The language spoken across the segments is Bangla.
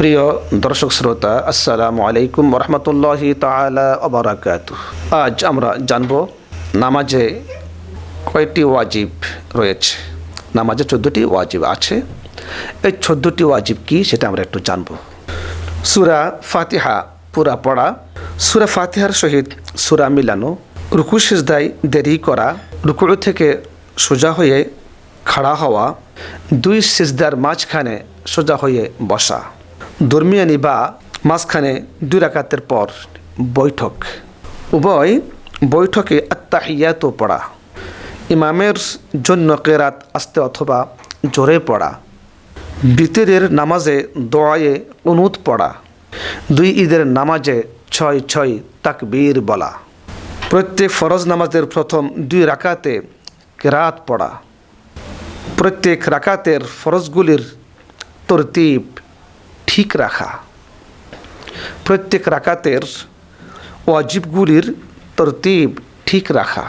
প্রিয় দর্শক শ্রোতা, আসসালামু আলাইকুম রহমতুল্লাহি তালা আজ আমরা জানব নামাজে কয়টি ওয়াজিব রয়েছে। নামাজে চোদ্দোটি ওয়াজিব আছে। এই চোদ্দোটি ওয়াজিব কি সেটা আমরা একটু জানব। সুরা ফাতিহা পুরা পড়া। সুরা ফাতিহার সহিত সুরা মিলানো। রুকু সিজদায় দেরি করা রুকু থেকে সোজা হয়ে খাড়া হওয়া, দুই সিজদার মাঝখানে সোজা হয়ে বসা। দরমিয়ানি বা মাঝখানে দুই রাকাতের পর বৈঠক। উভয় বৈঠকে আত্মাহিয়াত পড়া। ইমামের জন্য কেরাত আসতে অথবা জোরে পড়া। বিতিরের নামাজে দোয়ায়ে অনুদ পড়া। দুই ঈদের নামাজে ছয় ছয় তাকবীর বলা। প্রত্যেক ফরজ নামাজের প্রথম দুই রাকাতে কেরাত পড়া। প্রত্যেক রাকাতের ফরজগুলির তরতিব ঠিক রাখা। প্রত্যেক রাকাতের ওয়াজিবগুলির তরতিব ঠিক রাখা।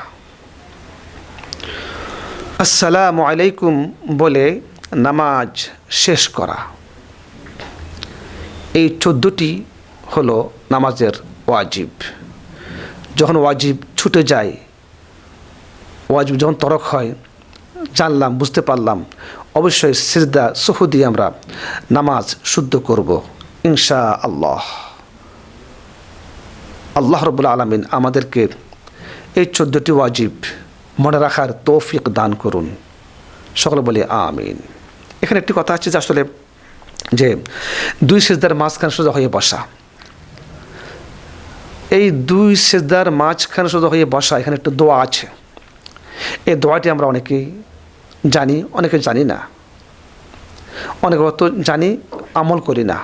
আসসালামু আলাইকুম বলে নামাজ শেষ করা। এই চোদ্দোটি হলো নামাজের ওয়াজিব। যখন ওয়াজিব ছুটে যায়, ওয়াজিব যখন তরক হয়, জানলাম, বুঝতে পারলাম অবশ্যই সিজদা, সহু দিয়ে আমরা নামাজ শুদ্ধ করব ইনশা আল্লাহ আল্লাহ রবুল্লা আলমিন আমাদেরকে এই চোদ্দোটি ওয়াজিব মনে রাখার তৌফিক দান করুন। সকলে বলি আমিন। এখানে একটি কথা আছে যে আসলে যে দুই সেজদার মাঝখানে সোজা হয়ে বসা। এই দুই সেজদার মাঝখানে সোজা হয়ে বসা, এখানে একটু দোয়া আছে। এই দোয়াটি আমরা অনেকেই জানি, অনেকে জানি না। অনেকে হয়তো জানি, আমল করি না।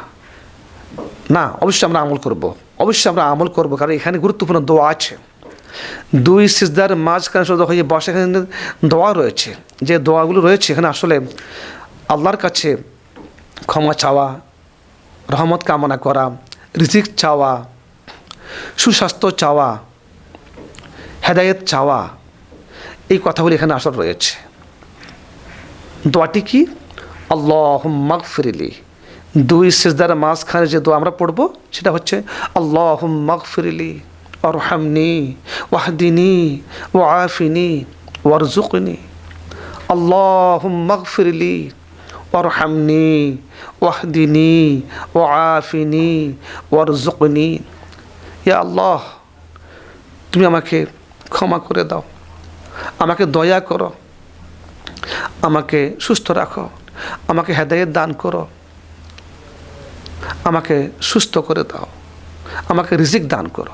না, অবশ্যই আমরা আমল করব। অবশ্যই আমরা আমল করব, কারণ এখানে গুরুত্বপূর্ণ দোয়া আছে। দুই সিজদার মাঝখানে সোজা হয়ে বসা, এখানে দোয়া রয়েছে। যে দোয়াগুলো রয়েছে, এখানে আসলে আল্লাহর কাছে ক্ষমা চাওয়া, রহমত কামনা করা, রিজিক চাওয়া, সুস্বাস্থ্য চাওয়া, হেদায়েত চাওয়া, এই কথাগুলি এখানে আসল রয়েছে। দোয়াটি কি? আল্লাহ মাগফিরিলি দুই সিজদার মাঝখানে যে দোয়া আমরা পড়ব, সেটা হচ্ছে আল্লাহ মাগফিরিলি অরহামনি ওয়াহদিনী ও আফিনি ওয়ারজুকনি আল্লাহ মাগফিরিলি ওরহামনি ওয়াহদিনী ও আফিনি ওয়ারজুকনি ইয়া আল্লাহ, তুমি আমাকে ক্ষমা করে দাও। আমাকে দয়া করো। আমাকে সুস্থ রাখো, আমাকে হেদায়ত দান করো, আমাকে সুস্থ করে দাও, আমাকে রিজিক দান করো।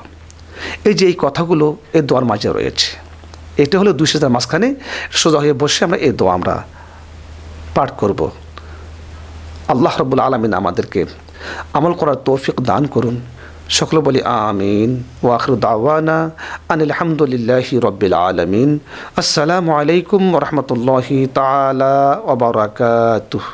এই যে এই কথাগুলো এই দোয়ার মাঝে রয়েছে, এটা হলো দুই সেজার মাঝখানে সোজা হয়ে বসে আমরা এই দোয়া আমরা পাঠ করব। আল্লাহ রবুল আলমিন আমাদেরকে আমল করার তৌফিক দান করুন সকলে বলি আমিন। ওয়াখরু দাওয়ানা আনিল আলহামদুলিল্লাহি রব্বিল আলমিন। আসসালামু আলাইকুম রহমতুল্লাহি তালা ওবরাকাতুহ